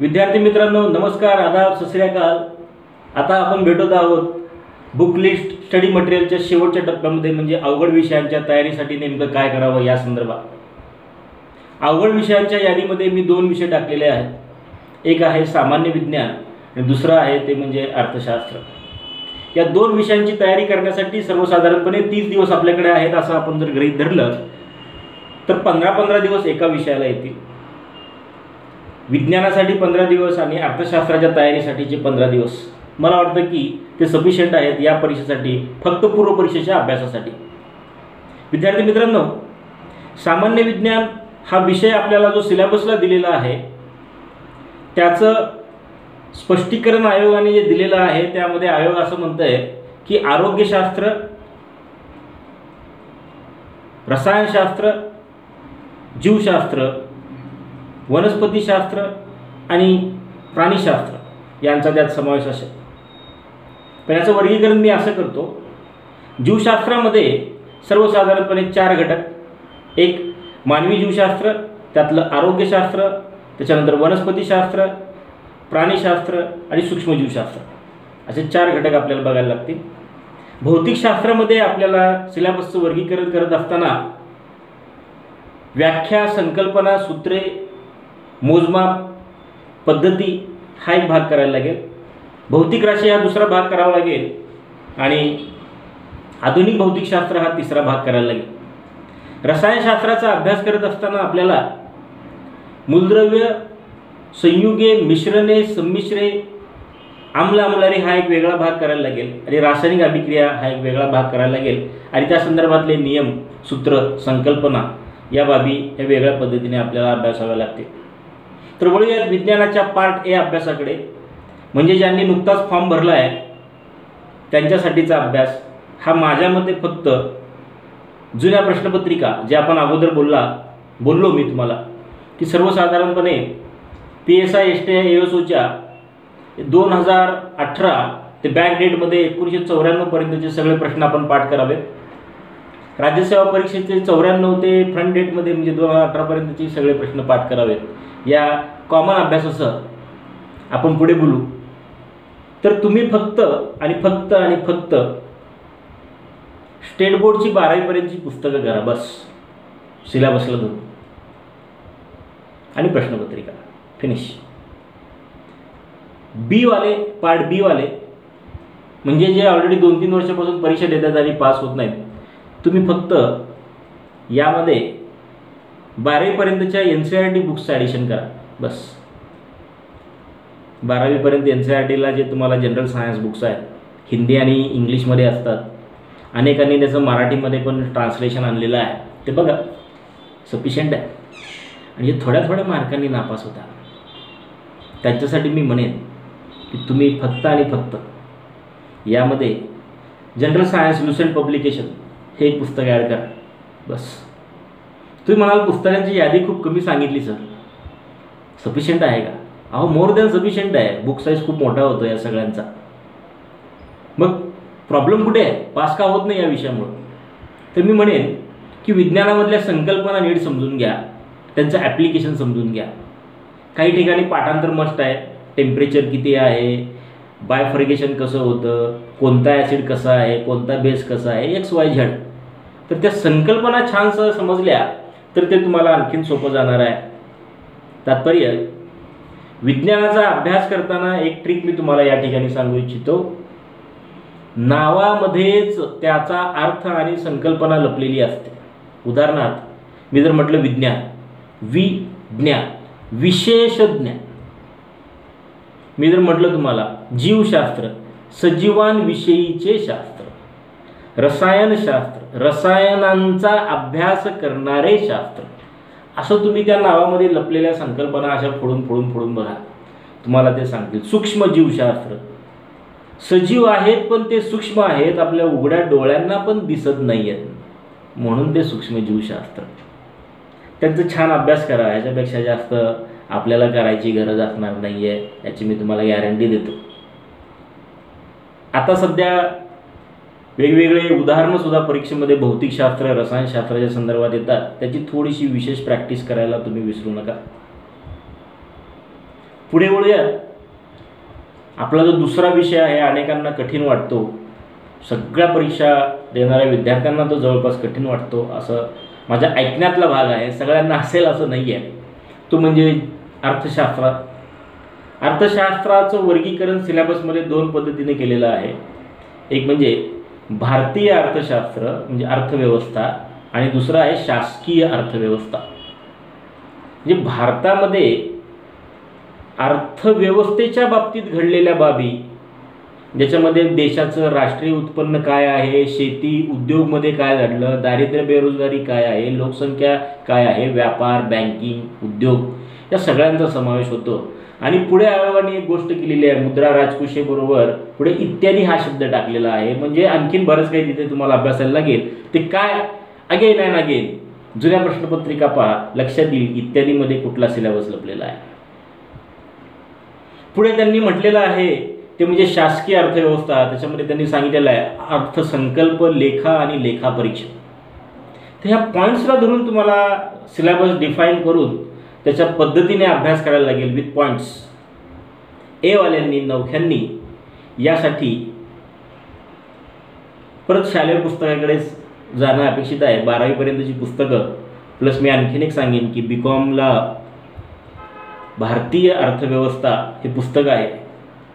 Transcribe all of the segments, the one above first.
विद्यार्थी मित्रांनो नमस्कार आदाब सत आता आपण भेटत आहोत बुक लिस्ट स्टडी मटेरियलच्या शेवटच्या टप्प्यामध्ये म्हणजे अवघड विषयांच्या तयारीसाठी नेमकं काय करावं या संदर्भात. अवघड विषयांच्या यादीमध्ये मी दोन विषय टाकलेले आहेत. एक आहे सामान्य विज्ञान आणि दुसरं आहे ते म्हणजे अर्थशास्त्र. या दोन विषयांची तयारी करण्यासाठी सर्वसाधारणपणे तीस दिवस आपल्याकडे आहेत असं आपण जर गृहीत धरलं तर पंधरा पंधरा दिवस एका विषयाला येतील. विज्ञानासाठी पंधरा दिवस आणि अर्थशास्त्राच्या तयारीसाठीचे पंधरा दिवस. मला वाटतं की ते सफिशियंट आहेत या परीक्षेसाठी फक्त पूर्व परीक्षेच्या अभ्यासासाठी. विद्यार्थी मित्रांनो सामान्य विज्ञान हा विषय आपल्याला जो सिलेबसला दिलेला आहे त्याचं स्पष्टीकरण आयोगाने जे दिलेलं आहे त्यामध्ये आयोग असं म्हणत आहे की आरोग्यशास्त्र रसायनशास्त्र जीवशास्त्र वनस्पतीशास्त्र आणि प्राणीशास्त्र यांचा त्यात समावेश असेल. पण याचं वर्गीकरण मी असं करतो जीवशास्त्रामध्ये सर्वसाधारणपणे चार घटक. एक मानवी जीवशास्त्र त्यातलं आरोग्यशास्त्र त्याच्यानंतर वनस्पतीशास्त्र प्राणीशास्त्र आणि सूक्ष्मजीवशास्त्र. असे चार घटक आपल्याला बघायला लागतील. भौतिकशास्त्रामध्ये आपल्याला सिलेबसचं वर्गीकरण करत असताना व्याख्या संकल्पना सूत्रे मोजमाप पद्धती हा एक भाग करायला लागेल. भौतिक राशी हा दुसरा भाग करावा लागेल आणि आधुनिक भौतिकशास्त्र हा तिसरा भाग करायला लागेल. रसायनशास्त्राचा अभ्यास करत असताना आपल्याला मूलद्रव्य संयुगे मिश्रणे संमिश्रे आम्ल आम्लारी हा एक वेगळा भाग करायला लागेल आणि रासायनिक अभिक्रिया हा एक वेगळा भाग करायला लागेल आणि त्या संदर्भातले नियम सूत्र संकल्पना या बाबी हे वेगळ्या पद्धतीने आपल्याला अभ्यासाव्या लागतील. तर वळूयात विज्ञानाच्या पार्ट ए अभ्यासाकडे. म्हणजे ज्यांनी नुकताच फॉर्म भरला आहे त्यांच्यासाठीचा अभ्यास. हा माझ्या मते फक्त जुन्या प्रश्नपत्रिका जे आपण अगोदर बोलला बोललो मी तुम्हाला की सर्वसाधारणपणे P S I S T I S ओच्या दोन हजार अठरा ते बॅक डेटमध्ये एकोणीसशे चौऱ्याण्णवपर्यंतचे सगळे प्रश्न आपण पाठ करावेत. राज्यसेवा परीक्षेचे चौऱ्याण्णव ते फ्रंट डेटमध्ये म्हणजे दोन हजार अठरापर्यंतचे सगळे प्रश्न पाठ करावेत. या कॉमन अभ्यासासह आपण पुढे बोलू. तर तुम्ही फक्त आणि फक्त आणि फक्त स्टेट बोर्डची बारावीपर्यंतची पुस्तकं करा बस. सिलेबसला धरून. आणि प्रश्नपत्रिका. फिनिश बी वाले पार्ट बी वाले म्हणजे जे ऑलरेडी दोन तीन वर्षापासून परीक्षा देतात आणि पास होत नाहीत तुम्ही फक्त यामध्ये बारावीपर्यंतच्या एन सी आर टी बुक्सचं ॲडिशन करा. बस. बारावीपर्यंत एन सी आर टीला जे तुम्हाला जनरल सायन्स बुक्स आहेत हिंदी आणि इंग्लिशमध्ये असतात अनेकांनी त्याचं मराठीमध्ये पण ट्रान्सलेशन आणलेलं आहे. ते बघा. सफिशियंट आहे. आणि हे थोड्या थोड्या मार्कांनी नापास होता त्यांच्यासाठी मी म्हणेन की तुम्ही फक्त आणि फक्त यामध्ये जनरल सायन्स लुसेंट पब्लिकेशन हे एक पुस्तक ॲड करा. बस. तुम्ही म्हणाल पुस्तकांची यादी खूप कमी सांगितली सर. सफिशियंट आहे का? अहो मोर दॅन सफिशियंट आहे. बुक साईज खूप मोठा होतो या सगळ्यांचा. मग प्रॉब्लेम कुठे आहे? पास का होत नाही या विषयामुळं? तर मी म्हणेन की विज्ञानामधल्या संकल्पना नीट समजून घ्या. त्यांचं ॲप्लिकेशन समजून घ्या. काही ठिकाणी पाठांतर मस्ट आहे. टेम्परेचर किती आहे? बायफर्गेशन कसं होतं? कोणता ॲसिड कसा आहे? कोणता बेस कसा आहे? एक्स वाय झेड तर त्या संकल्पना छान समजल्या तर ते तुम्हाला आणखीन सोपं जाणार आहे. तात्पर्य विज्ञानाचा अभ्यास करताना एक ट्रिक मी तुम्हाला या ठिकाणी सांगू इच्छितो. नावामध्येच त्याचा अर्थ आणि संकल्पना लपलेली असते. उदाहरणार्थ मी जर म्हटलं विज्ञान विज्ञान विशेष ज्ञान मी जर म्हटलं तुम्हाला जीवशास्त्र सजीवांविषयीचे शास्त्र रसायनशास्त्र रसायनांचा अभ्यास करणारे शास्त्र. असं तुम्ही त्या नावामध्ये लपलेल्या संकल्पना अशा फोडून फोडून फोडून बघा. तुम्हाला ते सांगतील. सूक्ष्मजीवशास्त्र सजीव आहेत पण ते सूक्ष्म आहेत. आपल्या उघड्या डोळ्यांना पण दिसत नाही आहेत म्हणून ते सूक्ष्मजीवशास्त्र त्यांचा छान अभ्यास करा. ह्याच्यापेक्षा जास्त आपल्याला करायची गरज असणार नाही आहे याची मी तुम्हाला गॅरंटी देतो. आता सध्या वेगवेगळे उदाहरणं सुद्धा परीक्षेमध्ये भौतिकशास्त्र रसायनशास्त्राच्या संदर्भात येतात. त्याची थोडीशी विशेष प्रॅक्टिस करायला तुम्ही विसरू नका. पुढे वळूया. आपला जो दुसरा विषय आहे अनेकांना कठीण वाटतो. सगळ्या परीक्षा देणाऱ्या विद्यार्थ्यांना तो जवळपास कठीण वाटतो असं माझ्या ऐकण्यातला भाग आहे. सगळ्यांना असेल असं नाही आहे तो म्हणजे अर्थशास्त्र. अर्थशास्त्राचं वर्गीकरण सिलेबसमध्ये दोन पद्धतीने केलेलं आहे. एक म्हणजे भारतीय अर्थशास्त्र म्हणजे अर्थव्यवस्था आणि दुसरं आहे शासकीय अर्थव्यवस्था. म्हणजे भारतामध्ये अर्थव्यवस्थेच्या बाबतीत घडलेल्या बाबी ज्याच्यामध्ये देशाचं राष्ट्रीय उत्पन्न काय आहे शेती उद्योगमध्ये काय घडलं दारिद्र्य बेरोजगारी काय आहे लोकसंख्या काय आहे व्यापार बँकिंग उद्योग या सगळ्यांचा समावेश होतो. आणि पुढे आयोगाने एक गोष्ट केलेली आहे मुद्रा राजकोषेबरोबर पुढे इत्यादी हा शब्द टाकलेला आहे. म्हणजे आणखीन बरंच काही तिथे तुम्हाला अभ्यासायला लागेल. ते काय अगेन अँड अगेन जुन्या प्रश्नपत्रिका पहा लक्षात येईल इत्यादीमध्ये कुठला सिलेबस लपलेला आहे. पुढे त्यांनी म्हटलेलं आहे ते म्हणजे शासकीय अर्थव्यवस्था त्याच्यामध्ये त्यांनी सांगितलेलं आहे अर्थसंकल्प लेखा आणि लेखा परीक्षा तर ह्या पॉईंट्सला धरून तुम्हाला सिलेबस डिफाईन करून त्याच्या पद्धतीने अभ्यास करायला लागेल विथ पॉईंट्स एवाल्यांनी नवख्यांनी यासाठी परत शालेय पुस्तकाकडे जाणं अपेक्षित आहे. बारावीपर्यंतची पुस्तकं. प्लस मी आणखीन एक सांगेन की बी कॉमला भारतीय अर्थव्यवस्था हे पुस्तक आहे.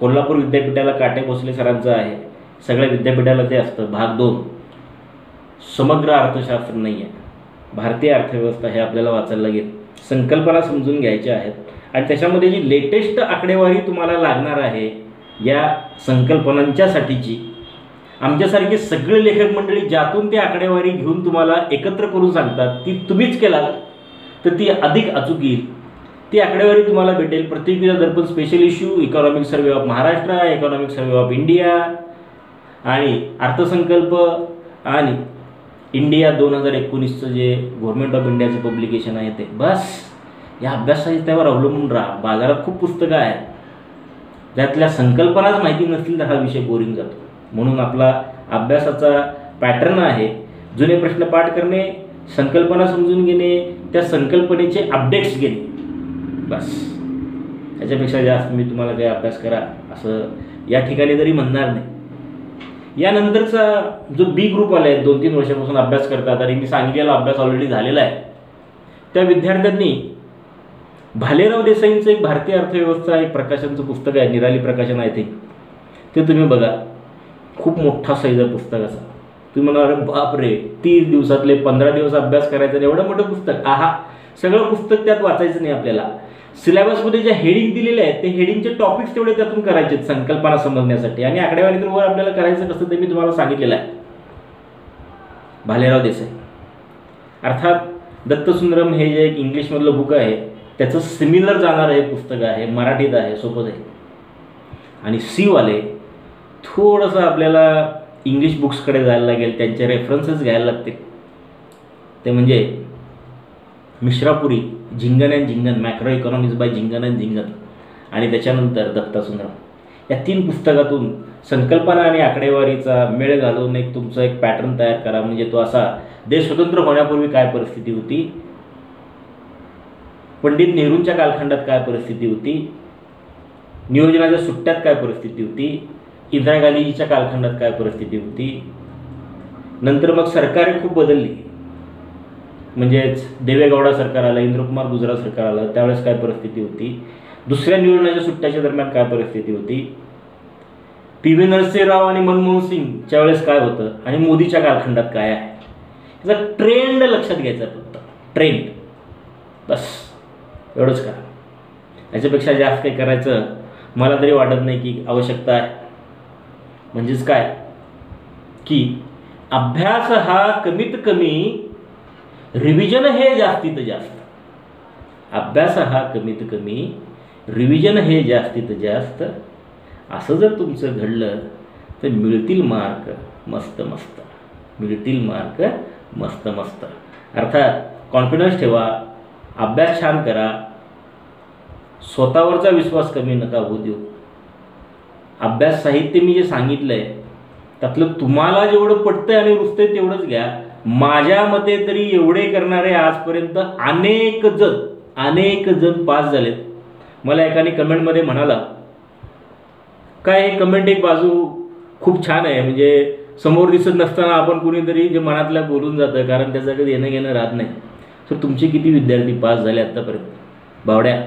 कोल्हापूर विद्यापीठाला काटे भोसले सरांचं आहे. सगळ्या विद्यापीठाला ते असतं. भाग दोन. समग्र अर्थशास्त्र नाही आहे भारतीय अर्थव्यवस्था हे आपल्याला वाचायला लागेल. संकल्पना समजून घ्यायच्या आहेत. आणि त्याच्यामध्ये जी लेटेस्ट आकडेवारी तुम्हाला लागणार आहे या संकल्पनांच्यासाठीची आमच्यासारखे सगळे लेखक मंडळी ज्यातून ती आकडेवारी घेऊन तुम्हाला एकत्र करून सांगतात ती तुम्हीच केलात तर ती अधिक अचूक येईल. ती आकडेवारी तुम्हाला भेटेल. प्रतिक्रिया Darpan special issue economic survey of Maharashtra economic survey of India आणि अर्थसंकल्प आणि इंडिया दोन हजार एकोणीसचं जे गव्हर्मेंट ऑफ इंडियाचं पब्लिकेशन आहे ते. बस. या अभ्यासाहित्यावर अवलंबून राहा. बाजारात खूप पुस्तकं आहेत. त्यातल्या संकल्पनाच माहिती नसतील तर हा विषय बोरिंग जातो. म्हणून आपला अभ्यासाचा पॅटर्न आहे जुने प्रश्न पाठ करणे संकल्पना समजून घेणे त्या संकल्पनेचे अपडेट्स घेणे. बस. त्याच्यापेक्षा जास्त मी तुम्हाला काही अभ्यास करा असं या ठिकाणी तरी म्हणणार नाही. यानंतरचा जो बी ग्रुप आले आहेत दोन तीन वर्षापासून अभ्यास करतात आणि मी सांगितलेला अभ्यास ऑलरेडी झालेला आहे त्या विद्यार्थ्यांनी भालेराव देसाईंचं एक भारतीय अर्थव्यवस्था एक प्रकाशनचं पुस्तक आहे निराली प्रकाशन आहे ते. ते तुम्ही बघा. खूप मोठा साईज आहे पुस्तकाचा तुम्ही म्हणा अरे बाप रे तीस दिवसातले पंधरा दिवस अभ्यास करायचा एवढं मोठं पुस्तक. आहा सगळं पुस्तक त्यात वाचायचं नाही आपल्याला. सिलेबसमध्ये ज्या हेडिंग दिलेले आहेत ते हेडिंगचे टॉपिक्स तेवढे त्यातून करायचे संकल्पना समजण्यासाठी. आणि आकडेवारी वर आपल्याला करायचं कसं ते मी तुम्हाला सांगितलेलं आहे. भालेराव देसाई. अर्थात दत्तसुंदरम हे जे एक इंग्लिशमधलं बुक आहे त्याचं सिमिलर जाणारं हे पुस्तक आहे मराठीत आहे सोपंच आहे आणि सीवाले थोडंसं आपल्याला इंग्लिश बुक्सकडे जायला लागेल त्यांचे रेफरन्सेस घ्यायला लागतील. ते म्हणजे Mishra Puri Jhingan and Jhingan macro economics by Jhingan and Jhingan आणि त्याच्यानंतर दत्ता सुंदरम या तीन पुस्तकातून संकल्पना आणि आकडेवारीचा मेळ घालून एक तुमचा एक पॅटर्न तयार करा. म्हणजे तो असा देश स्वतंत्र होण्यापूर्वी काय परिस्थिती होती? पंडित नेहरूंच्या कालखंडात काय परिस्थिती होती? नियोजनाच्या सुट्ट्यात काय परिस्थिती होती? इंदिरा गांधीजीच्या कालखंडात काय परिस्थिती होती? नंतर मग सरकारे खूप बदलली. म्हणजेच देवेगौडा सरकार आलं इंद्रकुमार गुजरात सरकार आलं त्यावेळेस काय परिस्थिती होती? दुसऱ्या निवडण्याच्या सुट्ट्याच्या दरम्यान काय परिस्थिती होती? पी व्ही नरसिंहराव आणि मनमोहन सिंगच्या वेळेस काय होतं? आणि मोदीच्या कालखंडात काय आहे? याचा ट्रेंड लक्षात घ्यायचा फक्त. ट्रेंड बस. एवढंच करा. याच्यापेक्षा जास्त काही करायचं मला तरी वाटत नाही की आवश्यकता आहे. म्हणजेच काय? की अभ्यास हा कमीत कमी रिव्हिजन हे जास्तीत जास्त. अभ्यास हा कमीत कमी रिव्हिजन हे जास्तीत जास्त. असं जर तुमचं घडलं तर मिळतील मार्क मस्त मस्त. मिळतील मार्क मस्त मस्त. अर्थात कॉन्फिडन्स ठेवा अभ्यास छान करा. स्वतःवरचा विश्वास कमी नका होऊ देऊ. अभ्यास साहित्य मी जे सांगितलं आहे त्यातलं तुम्हाला जेवढं पटतंय आणि रुचतंय तेवढंच घ्या. माझ्या मते तरी एवढे करणारे आजपर्यंत अनेक जण अनेक जण पास झालेत. मला एकाने कमेंटमध्ये म्हणाला काय हे कमेंट एक बाजू खूप छान आहे. म्हणजे समोर दिसत नसताना आपण कुणीतरी जे मनातल्या बोलून जातं कारण त्याचं कधी येणं घेणं राहत नाही. तर तुमचे किती विद्यार्थी पास झाले आत्तापर्यंत बावड्या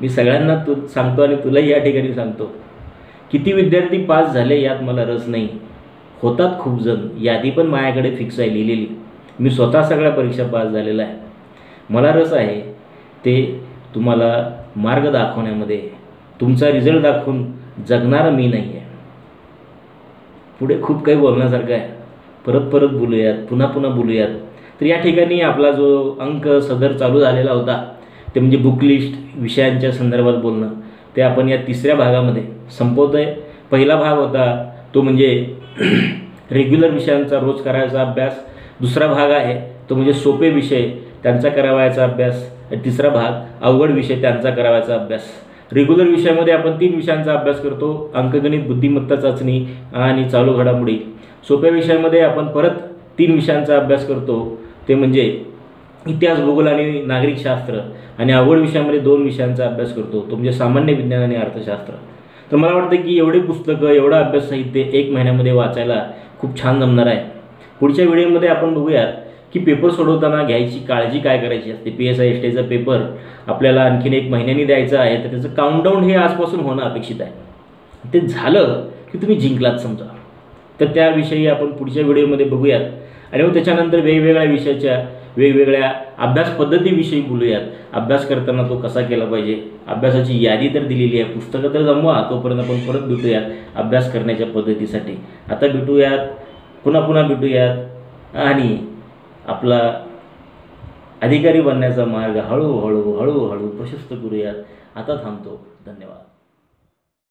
मी सगळ्यांना तू सांगतो आणि तुलाही या ठिकाणी सांगतो. किती विद्यार्थी पास झाले यात मला रस नाही. होतात खूप जण. यादी पण माझ्याकडे फिक्स आहे लिहिलेली. मी स्वतः सगळ्या परीक्षा पास झालेला आहे. मला रस आहे ते तुम्हाला मार्ग दाखवण्यामध्ये. तुमचा रिझल्ट दाखवून जगणारा मी नाही आहे पुढे खूप काही बोलण्यासारखं आहे. परत परत बोलूयात पुन्हा पुन्हा बोलूयात. तर या ठिकाणी आपला जो अंक सदर चालू झालेला होता ते म्हणजे बुक लिस्ट विषयांच्या संदर्भात बोलणं ते आपण या तिसऱ्या भागामध्ये संपवतो आहे पहिला भाग होता तो म्हणजे रेग्युलर विषयांचा रोज करायचा अभ्यास. दुसरा भाग आहे तो म्हणजे सोपे विषय त्यांचा करावायचा अभ्यास. तिसरा भाग अवघड विषय त्यांचा करावायचा अभ्यास. रेग्युलर विषयामध्ये आपण तीन विषयांचा अभ्यास करतो. अंकगणित बुद्धिमत्ता चाचणी आणि चालू घडामोडी. सोप्या विषयामध्ये आपण परत तीन विषयांचा अभ्यास करतो. ते म्हणजे इतिहास भूगोल आणि नागरिकशास्त्र. आणि अवघड विषयामध्ये दोन विषयांचा अभ्यास करतो. तो म्हणजे सामान्य विज्ञान आणि अर्थशास्त्र. तर मला वाटतं की एवढी पुस्तकं एवढं अभ्यास साहित्य एक महिन्यामध्ये वाचायला खूप छान जमणार आहे. पुढच्या व्हिडिओमध्ये आपण बघूयात की पेपर सोडवताना घ्यायची काळजी काय करायची असते. पी एस आय एस टीचा पेपर आपल्याला आणखीन एक महिन्यानी द्यायचा आहे तर त्याचं काउंटडाऊन हे आजपासून होणं अपेक्षित आहे. ते झालं की तुम्ही जिंकलात समजा. तर त्याविषयी आपण पुढच्या व्हिडिओमध्ये बघूयात. आणि मग त्याच्यानंतर वेगवेगळ्या विषयाच्या वेगवेगळ्या अभ्यास पद्धतीविषयी बोलूयात. अभ्यास करताना तो कसा केला पाहिजे? अभ्यासाची यादी तर दिलेली आहे. पुस्तकं तर जमवा. तोपर्यंत आपण परत भेटूयात अभ्यास करण्याच्या पद्धतीसाठी. आता भेटूयात पुन्हा पुन्हा भेटूयात आणि आपला अधिकारी बनण्याचा मार्ग हळूहळू हळूहळू प्रशस्त करूयात. आता थांबतो. धन्यवाद.